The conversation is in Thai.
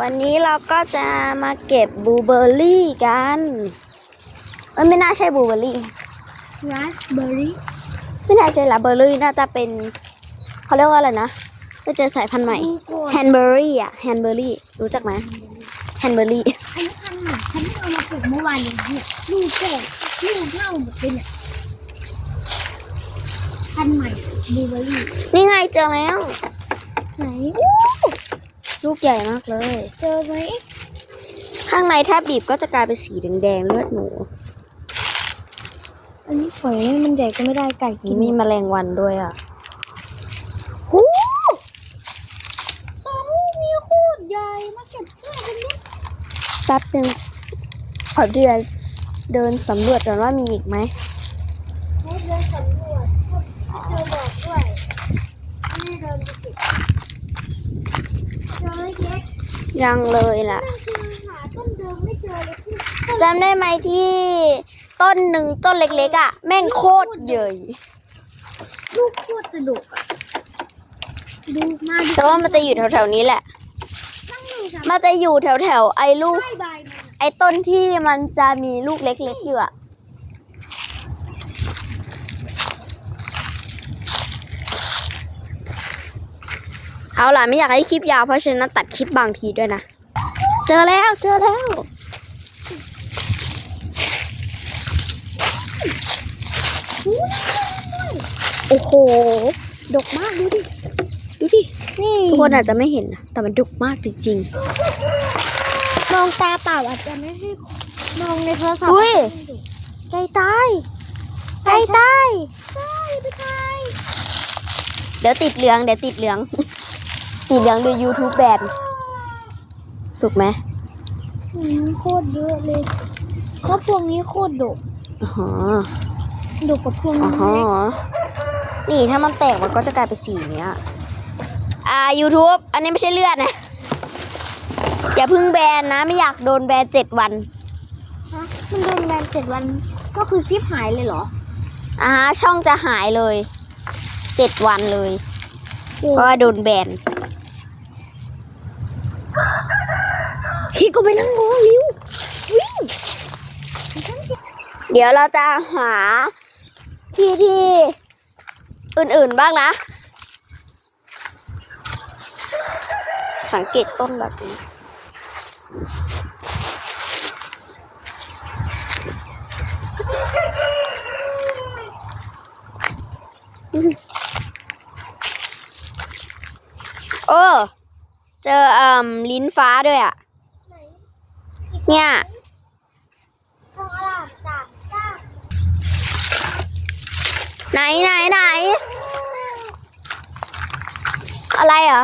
วันนี้เราก็จะมาเก็บบลูเบอร์รี่กันเอ้ยไม่น่าใช่บลูเบอร์รี่ราสเบอร์รี่ไม่น่าใช่ละเบอร์รี่น่าจะเป็นเขาเรียกว่าอะไรนะก็เจอสายพันธุ์ใหม่ลูกโกนแฮนเบอร์รี่อะแฮนเบอร์รี่รู้จักไหมแฮนเบอร์รี่อันนี้พันธุ์ใหม่ฉันเพิ่งเอามาปลูกเมื่อวานเองเนี่ยลูกโกนลูกเน่าหมดเลยเนี่ยพันธุ์ใหม่บลูเบอร์รี่นี่ไงเจอแล้วไหน ลูกใหญ่มากเลย เจอไหม ข้างในถ้าบีบก็จะกลายเป็นสีแดงๆเลือดหนูอันนี้ฝอยมันใหญ่ก็ไม่ได้ไก่กินี่นมีแมลงวันด้วยอะหูสองลูกนี้โคตรใหญ่มาเก็บเสื้อกันนิดแป๊บหนึ่งขอเดือนเดินสำรวจก่อนว่ามีอีกไหมให้เดินสำรวจเจอบอกด้วยไม่เดินไปเก็บเจอเล็ก ยังเลยล่ะนั่นคือหาต้นเดิมไม่เจอเลยที่จำได้ไหมที่ต้นหนึ่งต้นเล็กๆอะ แม่งโคตรใหญ่ลูกโคตรจะดกอะดูมาดูแต่ว่ามันจะอยู่แถวๆนี้แหละตั้งหนึ่งสามมันจะอยู่แถวๆไอ้ลูกใต้ใบมันอะไอ้ต้นที่มันจะมีลูกเล็กๆอยู่อะ เอาล่ะไม่อยากให้คลิปยาวเพราะฉะนั้นตัดคลิปบางทีด้วยนะ เจอแล้วเจอแล้ว โอ้โห ดกมากดูดิ ดูดิ นี่ทุกคนอาจจะไม่เห็นนะแต่มันดกมากจริงมองตาเปล่าอาจจะไม่ให้มองในโทรศัพท์อุ้ยไม่ดูๆไก่ตายไก่ตายใช่พี่ชายเดี๋ยวติดเหลือง เดี๋ยวติดเหลือง ติดเหลืองดู YouTube แบนถูกไหมอืมโคตรเยอะเลยเพราะพวงนี้โคตรดกอ๋อดกกว่าพวงอ๋นี้อนี่ถ้ามันแตกมันก็จะกลายเป็นสีเนี้ย อ่า YouTube อันนี้ไม่ใช่เลือดนะ อย่าเพึ่งแบนนะ ไม่อยากโดนแบนเจ็ดวัน ฮะมันโดนแบนเจ็ดวันก็คือคลิปหายเลยเหรออ่าฮะช่องจะหายเลย เจ็ดวันเลย เพราะว่าโดนแบน พี่ก็ไปนั่งรอริววิ่งเดี๋ยวเราจะหาที่ที่อื่นๆบ้างนะ สังเกตต้นแบบนี้โอ้ เจอเอ่มลิ้นฟ้าด้วยอะ เนี่ยทองอลามสามเก้าไหนไหนไหนอะไรเหรอ